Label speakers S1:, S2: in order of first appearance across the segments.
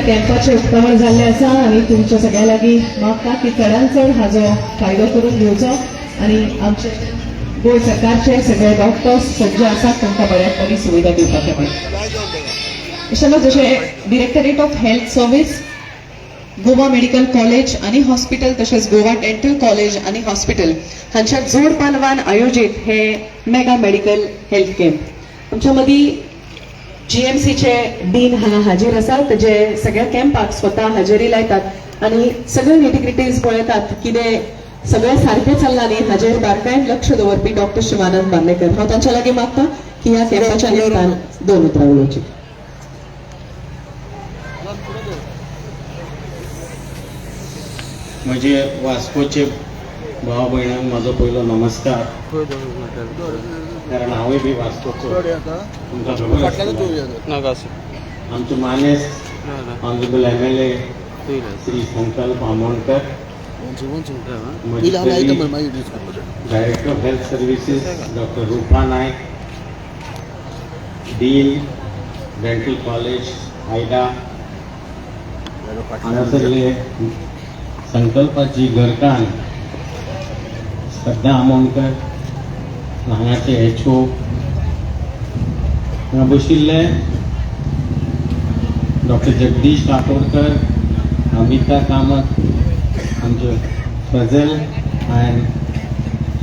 S1: कॅम्पाचे उक्तावण जाल्लें आसा आणि तुमच्या सगळ्या लागीं मागता की चडांत चड हाजो फायदो करून घेवचो आनी आमचे गोंय सरकारचे सगळे डॉक्टर्स सज्ज आसात तांकां बऱ्याच बरी सुविधा दिवपाक म्हणून इशेलो जशें directorate of health service Goa medical college आणि हॉस्पिटल तसेच गोवा डेंटल कॉलेज आणि हॉस्पिटल हांच्या जोड पालवान आयोजित हे मेगा मेडिकल हेल्थ कॅम्प आमच्या मदीं जीएमसीचे डीन हांगा हाजीर आसात जे सगळ्या कॅम्पाक स्वता हजेरी लायतात आणि सगळे नेटिग्रिटीज पळयतात कितें सगळें सारकें चल्लां न्ही हाजेर बारकायेन लक्ष दवरपी डॉक्टर शिवानंद बार्लेकर हांव तांच्या लागीं मागता की ह्या कॅम्पाच्या निमतान दोन उतरां उलोवची
S2: म्हजे वास्कोचे भाव भयणांक म्हाजो पयलो नमस्कार. कारण हांवूय बी आसतलें. आमचे मानेस honourable M L A Shri Sankalp Amonkar director of health services doctor Rupa Naik dean dental college Ida हांगासरले संकल्पाची घरकान्न श्रद्धा आमोणकर हांगाचे एच ओ हांगा बशिल्ले डॉक्टर जगदीश काकोडकर अमिता कामत आमचे फजल अँड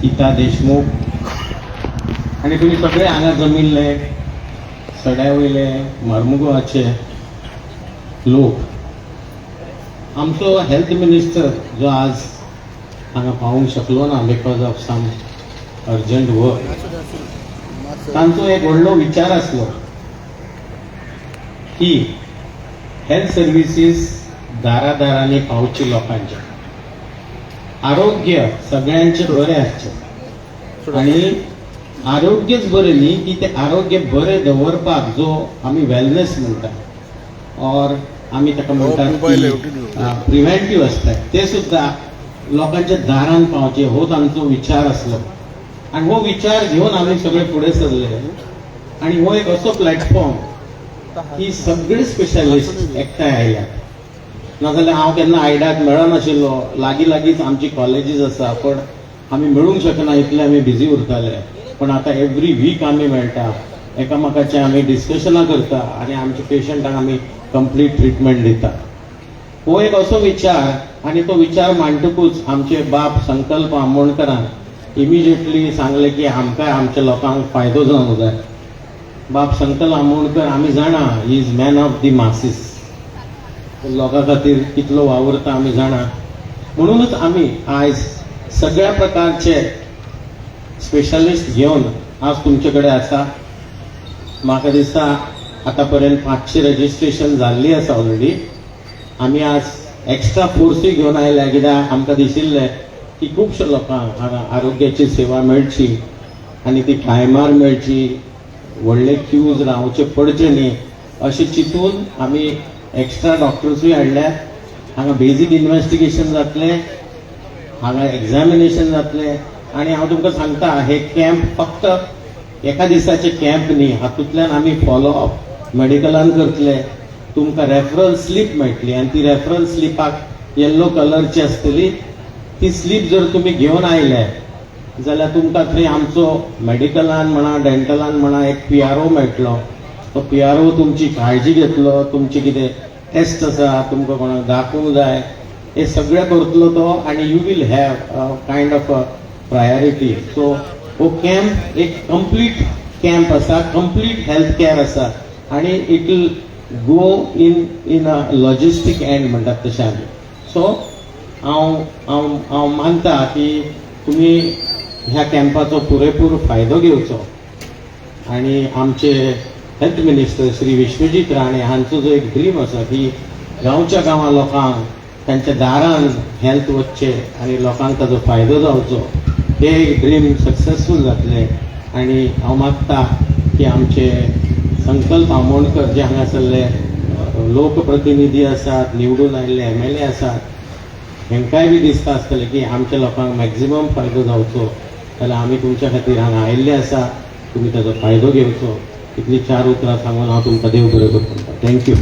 S2: गीता देशमुख आनी तुमी सगळे हांगा जमिल्ले सड्या वयले मरमुगोवाचे लोक आमचो हेल्थ मिनिस्टर जो आज हांगा पावूंक शकलो ना because of some urgent work तांचो एक व्हडलो विचार आसलो की हेल्थ सर्विसीस दारादारांनी पावची लोकांच्या आरोग्य सगळ्यांचे बरें आसचें आणि आरोग्यच बरें न्ही की ते आरोग्य बरें दवरपाक जो आमी वेलनेस म्हणटा ऑर आमी ताका म्हणटात प्रिव्हेंटीव आसतात ते सुद्दां लोकांच्या दारान पावचे हो तांचो विचार आसलो आणि हो विचार घेवन आम्ही सगळे फुडें सरले. आणि हो एक असो प्लॅटफॉर्म की सगळे स्पेशलिस्ट एकठांय आयल्यात नाजाल्यार हांव केन्ना आयडाक मेळनाशिल्लो लागीं लागींच आमची कॉलेजीस आसा पण आमी मेळूंक शकना इतले आमी बिजी उरताले. पण आतां एवरी वीक आमी मेळटा एकामेकाचे आमी डिस्कशनां करता आनी आमच्या पेशंटांक आमी कंप्लीट ट्रिटमेंट दिता. हो एक असो विचार आणि तो विचार मांडटकूच आमचे बाप संकल्प आमोणकरान इमिजिएटली सांगले की आमकां आमच्या लोकांक फायदो जावंक जाय. बाप संकल्प आमोणकर आमी जाणा he is man of the masses लोकां खातीर कितलो वावरता आमी जाणा. म्हणूनच आमी आयज सगळ्या प्रकारचे स्पेशलिस्ट घेवन आज तुमचे कडेन आसा. म्हाका दिसता आतां पर्यंत पांचशे रजिस्ट्रेशन जाल्ली आसा ऑलरेडी आमी आज एक्स्ट्रा फोर्सूय घेवन आयल्या कित्याक आमकां दिशिल्लें की खुबश्या लोकांक हांगा आरोग्याची सेवा मेळची आनी ती टायमार मेळची. व्हडले क्यूज रावचे पडचे न्ही. अशें चिंतून आमी एक्स्ट्रा डॉक्टर्सूय हाडल्यात हांगा बेजीक इनवेस्टिगेशन जातलें. हांगा एग्जामिनेशन जातलें. आनी हांव तुमकां सांगता हे कॅम्प फक्त एका दिसाचे कॅम्प न्ही. हातूंतल्यान आमी फॉलोअप मेडिकलान करतले. तुमकां रेफरल स्लीप मेळटली आनी ती रेफरन्स स्लिपाक येल्लो कलरची आसतली ती स्लीप जर तुमी घेवन आयले जाल्यार तुमकां थंय आमचो मेडिकलान म्हणा डेंटलान म्हणा एक पी आर ओ मेळटलो. तो पी आर ओ तुमची काळजी घेतलो तुमची कितें टेस्ट आसा तुमकां कोणाक दाखोवंक जाय हे सगळें करतलो तो आनी you will have kind of a priority so हो कॅम्प एक कंप्लीट कॅम्प आसा कंप्लीट हेल्थ केअर आसा. आनी it will go in in a logistic end म्हणटात तशें आमी सो हांव हांव हांव मानता की तुमी ह्या कॅम्पाचो पुरेपूर फायदो घेवचो आनी आमचे हेल्थ मिनिस्टर श्री विश्वजीत राणे हांचो जो एक ड्रीम आसा की गांवच्या गांवां लोकांक तांच्या दारान हेल्थ वच्चे आनी लोकांक ताजो फायदो जावचो हे एक ड्रीम सक्सेसफूल जातले. आनी हांव मागता की आमचे संकल्प आमोणकर जे हांगासरले लोकप्रतिनिधी आसात निवडून आयिल्ले एम एल ए आसात हेंकाय बी दिसता आसतलें की आमच्या लोकांक मॅक्झिमम फायदो जावचो. जाल्यार आमी तुमच्या खातीर हांगा आयिल्ले आसा तुमी ताजो फायदो घेवचो. इतली चार उतरां सांगून हांव तुमकां देव बरें करता थँक्यू